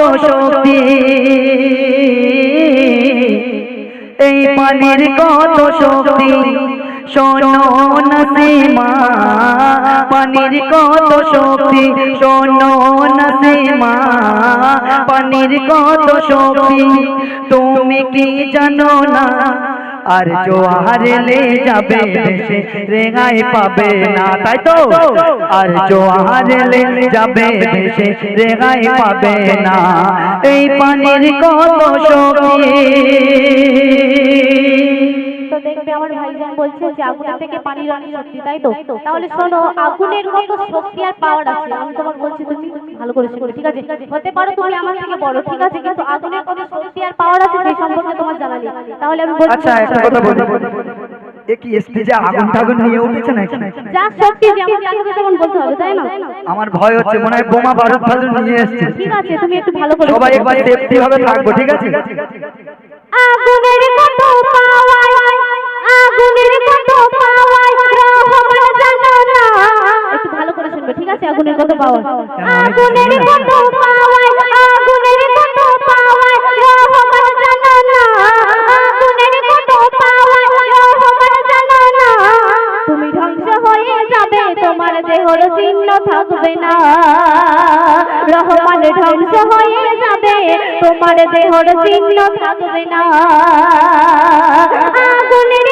শক্তি। এই পানির কত শক্তি, শোনো নসীমা। পানির কত শক্তি, শোনো নসীমা। পানির কত শক্তি, তুমি কি জানো না? আর জোয়ার লে যাবে দেশে রেঙাই পাবে না তাই তো? আর জোয়ার লে যাবে দেশে রেঙাই পাবে না। এই পানির কত শক্তি তো দেখবে আমার ভাইজান বলছে যে আগুনের থেকে পানির অনেক শক্তি তাই তো? তাহলে শোনো আগুনের কত শক্তি আর পাওয়ার আছে। আমি তোমার বলছি তুমি ভালো করে শোনো ঠিক আছে? হতে পারো তুমি আমার থেকে বড় ঠিক আছে? কিন্তু আগুনের কত শক্তি আর পাওয়ার আছে সেই সম্পর্কে তোমার জানা নেই। তাহলে আমি বলছি আচ্ছা একটা কথা বলি। এ কি স্টেজে আগুন টাগুন নিয়ে উঠেছে নাকি? যা শক্তি যেমন তাকে তেমন বলতে হবে তাই না? আমার ভয় হচ্ছে মনে হয় বোমা বারুদ ফারুদ নিয়ে এসছে। ঠিক আছে তুমি একটু ভালো করে সবাই একবার সেফটি ভাবে থাকব ঠিক আছে? আগুনের কত আগুনের কত পাওয়ায় আগুনের কত পাওয়ায় আগুনের কত পাওয়ায় রহমান জানো না আগুনের কত পাওয়ায় রহমান জানো না তুমি ধ্বংস হয়ে যাবে তোমার দেহর চিহ্ন থাকবে না। রহমান ধ্বংস হয়ে যাবে তোমার দেহর চিহ্ন থাকবে না। আগুনের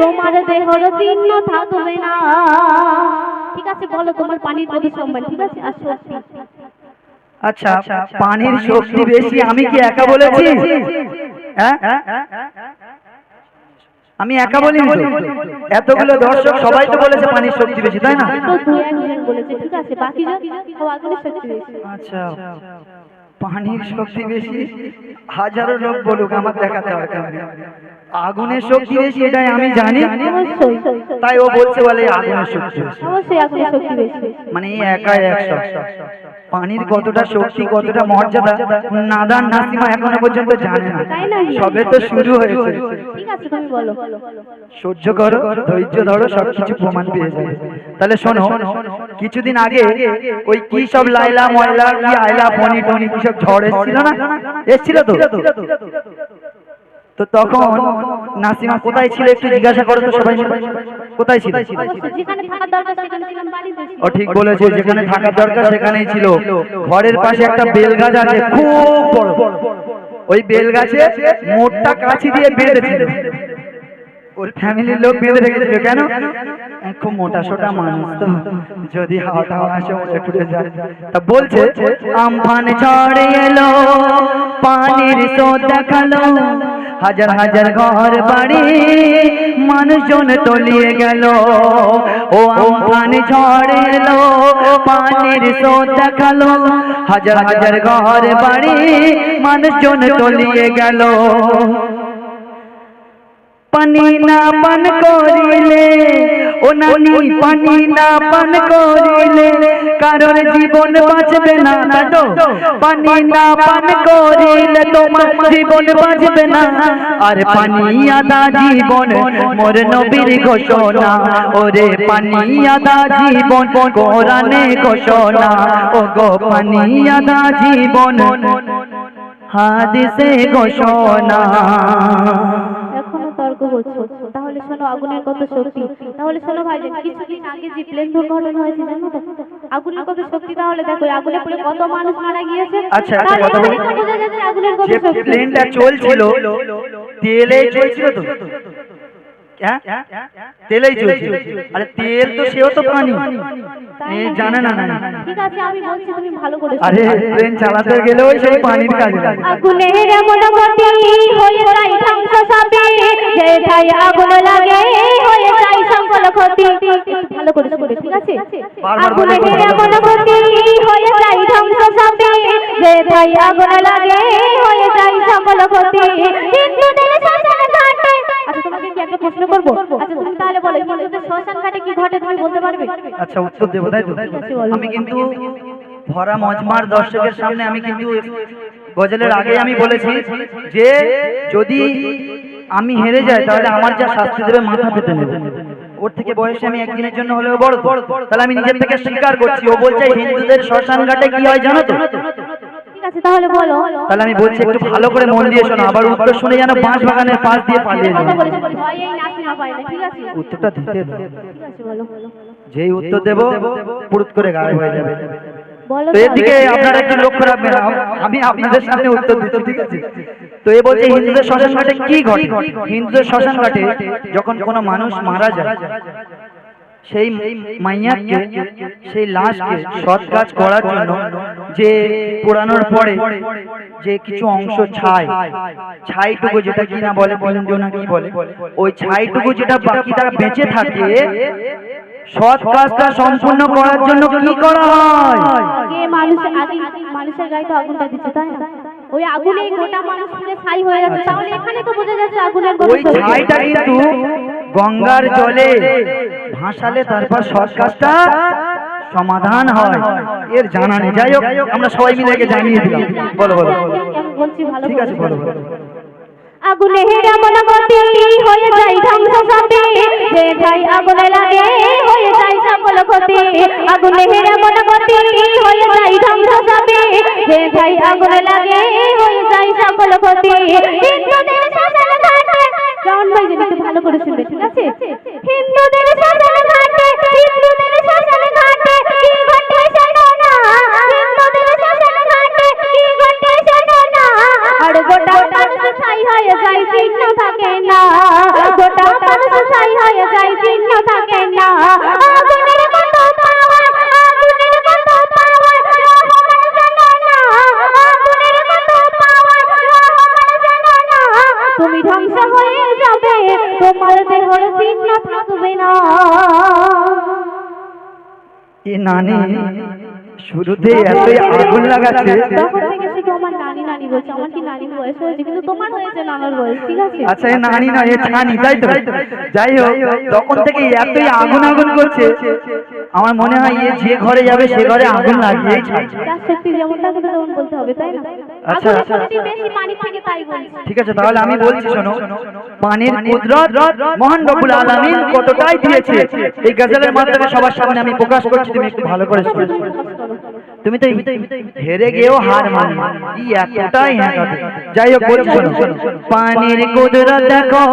তোমার দেহর চিহ্ন থাকবে না। ঠিক আছে বলো তোমার পানির প্রতি সম্মান ঠিক আছে? আর সত্যি আচ্ছা পানির শক্তি বেশি আমি কি একা বলেছি? হ্যাঁ? আমি একা বলিনি তো? এতগুলো দর্শক সবাই তো বলেছে পানির শক্তি বেশি তাই না? আচ্ছা। পানির শক্তি বেশি হাজারো লোক বলুক আমার দেখাতে হবে। আগুনের শক্তি বেশি এটাই আমি জানি। তাই ও বলছে বলে আগুনের শক্তি মানে একাই একশো পানির কতটা শক্তি কতটা মর্যাদা নাদান নাসিমা এখনও পর্যন্ত জানে না। সবে তো শুরু হয়েছে। সহ্য করো ধৈর্য ধরো সবকিছু প্রমাণ পেয়ে যাবে। তাহলে শোনো কিছুদিন আগে ওই কি সব লাইলা ময়লা কি আইলা ফনি টনি কি সব ঝড় এসেছিল না? এসেছিল তো? তো তখন নাসিমা কোথায় ছিল একটু জিজ্ঞাসা করো তো সবাই। কোথায় ছিল? ও ঠিক বলেছে, যেখানে থাকার দরকার সেখানেই ছিল। ঘরের পাশে একটা বেল গাছ আছে, খুব বড়। ওই বেল গাছে মোটটা কাছি দিয়ে বেঁধেছিল। ওর ফ্যামিলির লোক বেঁধে রেখেছিল। কেন? খুব মোটা সোটা মানুষ তো। যদি হাওয়া টাওয়া আসে যায়। তা বলছে, আমফান ঝড় এলো, পানির স্রোত দেখাল। হাজার হাজার ঘর বাড়ি, মানুষজন তলিয়ে গেল। ও আমফান ঝড় এলো, পানির স্রোত দেখাল। হাজার হাজার ঘর বাড়ি, মানুষজন তলিয়ে গেল। পানি না পান করিলে ও নানি পানি না পান করিলে কারোর জীবন বাঁচবে না দাদো পানি না পান করিলে তোমার জীবন বাঁচবে না। আর পানি আদা জীবন মোর নবীর ঘোষণা। ওরে পানি আদা জীবন কোরআনে ঘোষণা। ও গো পানি আদা জীবন। হাদিসে ঘোষণা। এখনও হচ্ছে তাহলে শোনো আগুনের কত শক্তি। তাহলে শোনো ভাই কিছুদিন আগে যে প্লেন দুর্ঘটনা হয়েছে জানো তো? আগুনের কত শক্তি তাহলে দেখো আগুনে পড়ে কত মানুষ মারা গিয়েছে। আচ্ছা, একটা কথা বলি। আগুনের কত যে শক্তি। প্লেনটা চলছিল তেলে চলছিল তো? তেলেই চলছিল আরে তেল তো সেও তো পানি। এ জানে না না। ঠিক আছে আমি বলছি তুমি ভালো করে আরে শোনো। প্লেন চালাতে গেলেও সেই পানির কাজে। লাগে আগুনের এমন গতি হয়ে যায় ধ্বংস সবে যেথায় আগুন লাগে হয়ে যায় সকল ক্ষতি। ভালো করে শুনে ঠিক আছে? আগুনের এমন গতি হয়ে যায় ধ্বংস সবে যেথায় আগুন লাগে হয়ে যায় সকল ক্ষতি। হিন্দুদের শ্মশান ঘাটে আচ্ছা তোমাকে কি একটা প্রশ্ন করব? আচ্ছা তুমি তাহলে বলো হিন্দুদের শ্মশান ঘাটে কি ঘটে তুমি বলতে পারবে? আচ্ছা উত্তর দেবো তাই তো? আমি কিন্তু ভরা মজমার দর্শকের সামনে আমি কিন্তু গজলের আগে আমি বলেছি যে যদি আমি হেরে যাই তাহলে আমার যা শাস্তি দেবে মাথা পেতে নেবে। ওর থেকে বয়সে আমি একদিনের জন্য হলেও বড়। তাহলে আমি নিজের থেকে স্বীকার করছি। ও বলছে হিন্দুদের শ্মশান ঘাটে কি হয় জানো তো? আছে তাহলে বলো। তাহলে আমি বলছি একটু ভালো করে মন দিয়ে শোনো। আবার উত্তর শুনে যেন বাঁশ বাগানের পাশ দিয়ে পালিয়ে আছে? উত্তরটা দিতে দাও। ঠিক আছে বলো। যেই উত্তর দেবো পুরুত করে গায়ে হয়ে যাবে। তো এদিকে আপনারা একটু লক্ষ্য রাখবেন আমি আপনাদের সামনে উত্তর দিচ্ছি ঠিক আছে। তো এ বলছে হিন্দুদের শ্মশান ঘাটে কি ঘটে? হিন্দুদের শ্মশান ঘাটে যখন কোনো মানুষ মারা যায় সেই মাইয়াকে, সেই লাশকে সৎ কাজ করার জন্য যে পোড়ানোর পরে যে কিছু অংশ ছাই, ছাইটুকু যেটা কিনা বলে বলেন না কি বলে, ওই ছাইটুকু যেটা বাকি তারা বেঁচে থাকে সৎ কাজটা সম্পূর্ণ করার জন্য কি করা হয়? মানুষ মানুষের গায়ে তো আগুনটা দিচ্ছে তাই না? ওই আগুনে গোটা মানুষ পুরো ছাই হয়ে যাচ্ছে তাহলে এখানে তো বোঝা যাচ্ছে আগুনের গন্ধ ওই ছাইটা কিন্তু গঙ্গার জলে ভাসালে তারপর সৎ কাজটা সমাধান হয়। এর জানা নেই। যাই হোক আমরা সবাই মিলে জানিয়ে দিলাম। বলো বলো ঠিক আছে বলো বলো। আগুনে হেরা মন গতি হয়ে যায় ধ্বংস সবে যে ঠাই আগুনে লাগে, হয়ে যায় সকল ক্ষতি। আগুনে হেরা মন গতি হয়ে যায় ধ্বংস সবে যে ঠাই আগুনে লাগে, হয়ে যায় সকল ক্ষতি। হিন্দুদের ভাই যদি ভালো করে শুনবে, ঠিক আছে? হিন্দুদের শ্মশান ঘাটে, হিন্দুদের শ্মশান তুমি ধ্বংস হয়ে যাবে। তোমার দেহর চিহ্ন থাকবে না। নানি? শুরুতে এতই আগুন লাগাচ্ছে। তখন থেকে শুধু আমার নানি নানি বলছে আমার কি নানির বয়স হয়েছে? কিন্তু তোমার হয়েছে নানার বয়স ঠিক আছে? আচ্ছা নানি না এ ছানি তাই তো? যাই হোক তখন থেকে এতই আগুন আগুন করছে। আমার মনে হয় এ যে ঘরে যাবে সে ঘরে আগুন লাগিয়েই ছাড়বে যার শক্তি যেমন থাকে তেমন বলতে হবে তাই না? আচ্ছা, আচ্ছা। বেশি পানি থেকে তাই বলছি। ঠিক আছে তাহলে আমি বলছি শোনো পানির কুদরত মহান রব্বুল আলামিন কতটাই দিয়েছে। এই গজলের মাধ্যমে সবার সামনে আমি প্রকাশ করছি তুমি একটু ভালো করে শোনো তুমি তো হেরে গিয়েও হার মানি কি এতটাই হ্যাঁ যাই হোক পানির কুদরত দেখো।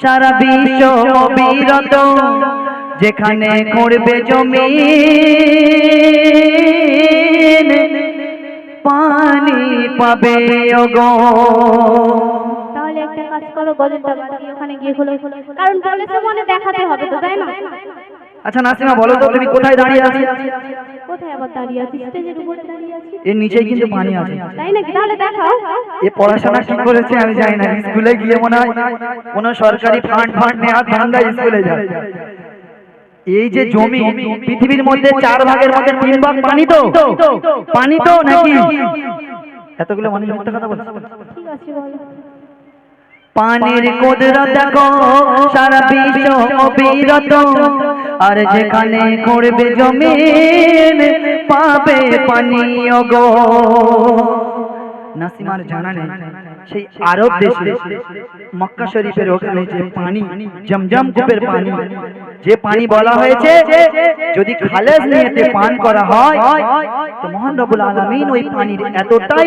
সারা বিশ্ব অবিরত। যেখানে করবে জমি। পানি পাবে ওগো তাহলে একটা কাজ করো গজলটা ওখানে গিয়ে হলো। কারণ বলেছে মনে দেখাতে হবে তো তাই না? আচ্ছা নাসিমা বলো তো তুমি কোথায় দাঁড়িয়ে আছো? কোথায় আবার দাঁড়িয়ে আছি? স্টেজের উপরে দাঁড়িয়ে আছি? এর নিচেই কিন্তু পানি আছে। তাই নাকি? তাহলে দেখাও। এ পড়াশোনা কি করেছে আমি জানি না স্কুলে গিয়ে মনে হয় কোনো সরকারি ফান্ড ফান্ড নেওয়ার ধান্দায় স্কুলে যায়। এই যে জমি পৃথিবীর মধ্যে চার ভাগের মধ্যে তিন ভাগ পানি তো। পানি তো নাকি? এতগুলো মানুষ মিথ্যা কথা বলছে। ঠিক আছে বলো। পানির কুদরত দেখো, সারা বিশ্ব অবিরত। আর যেখানে করবে জমিন, পাবে পানি গো নাসিমার জানা নেই। সেই আরব দেশে মক্কা শরীফের ওখানে যে পানি, জমজম কূপের পানি, যে পানি বলা হয়েছে, যদি খালেজ নিয়েতে পান করা হয়, তো মহান রবুল আলামিন ওই পানির এতটাই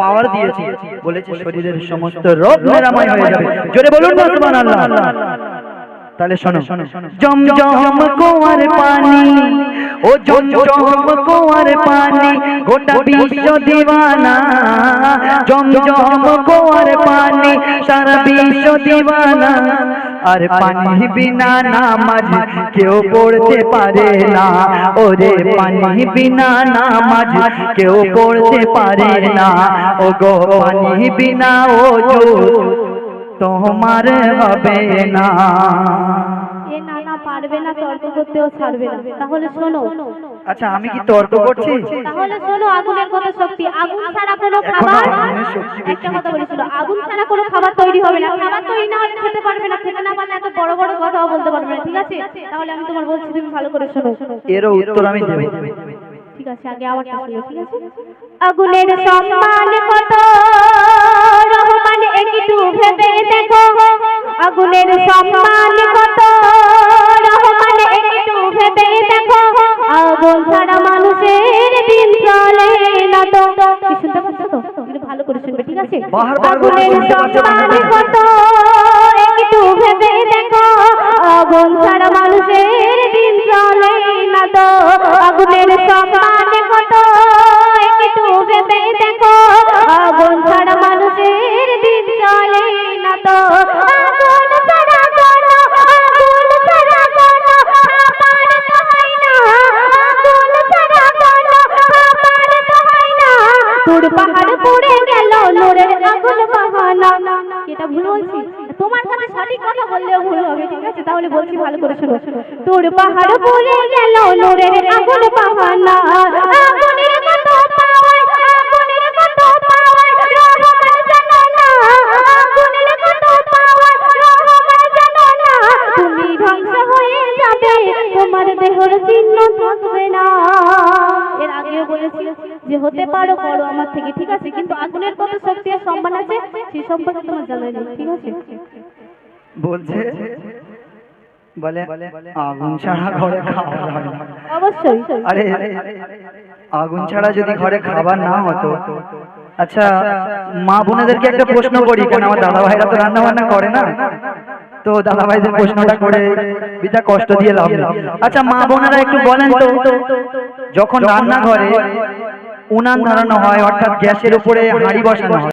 পাওয়ার দিয়েছে, বলেছে শরীরের সমস্ত রোগ নিরাময় হয়ে যাবে। জোরে বলুন না, সুবহানাল্লাহ। তাহলে শোনো। জমজম কুয়ার পানি ও জমজম কুয়ার পানি গোটা বিশ্ব দিওয়ানা জমজম কুয়ার পানি সারা বিশ্ব দিওয়ানা আর পানি বিনা নামাজ কেউ পড়তে পারে না। ওরে পানি বিনা নামাজ কেউ পড়তে পারে না। ও গো পানি বিনা ও তোমার হবে না। এ না না পারবে না তর্ক করতেও ছাড়বে না। তাহলে শোনো। আচ্ছা আমি কি তর্ক করছি? তাহলে শোনো আগুনের কত শক্তি। আগুন ছাড়া কোনো খাবার একটা কথা বলেছিল আগুন ছাড়া কোনো খাবার তৈরি হবে না। খাবার তৈরি না হলে খেতে পারবে না। খেতে না পারলে এত বড় বড় কথাও বলতে পারবে না। ঠিক আছে? তাহলে আমি তোমার বলছি তুমি ভালো করে শোনো। এরও উত্তর আমি দেব। ঠিক আছে আগে আবার ঠিক আছে? আগুনের সম্মান কত? একটু ভেবে দেখো। আগুনের সম্মান কত? রহমান একটু ভেবে দেখো। আগুন ছাড়া মানুষের দিন চলে না তো। শুনতে পাচ্ছ তো ভালো করে শুনবে ঠিক আছে? আগুনের সম্মান কত? তোর পাহাড় পড়ে গেল নূরের আগুন বাহানা। এটা ভুল বলছি? তোমার সাথে সঠিক কথা বললেও ভুল হবে, ঠিক আছে? তাহলে বলছি ভালো করে শোনো। তোর পাহাড় পড়ে গেল নূরের আগুন বাহানা। আগুনের কত পাওয়ায় আগুনের কত পাওয়ায় রহমান জানো না আগুনের কত পাওয়ায় রহমান জানো না তুমি ধ্বংস হয়ে যাবে, তোমার দেহর চিহ্ন থাকবে আগেও বলেছি যে হতে পারো করো আমার থেকে ঠিক আছে? কিন্তু আগুনের কত শক্তি আর সম্মান আছে? সেই সম্পর্কে তোমার জানা নেই ঠিক আছে? বলছে বলে আগুন ছাড়া ঘরে খাবার হয় না। অবশ্যই। আরে আগুন ছাড়া যদি ঘরে খাবার না হতো আচ্ছা মা বোনেদেরকে একটা প্রশ্ন করি কেন আমার দাদা ভাইরা তো রান্না বান্না করে না? তো দাদা ভাইদের প্রশ্নটা করে বিটা কষ্ট দিয়ে লাভ নেই। আচ্ছা মা বোনারা একটু বলেন তো, যখন রান্নাঘরে উনান ধরানো হয়, অর্থাৎ গ্যাসের উপরে হাঁড়ি বসানো হয়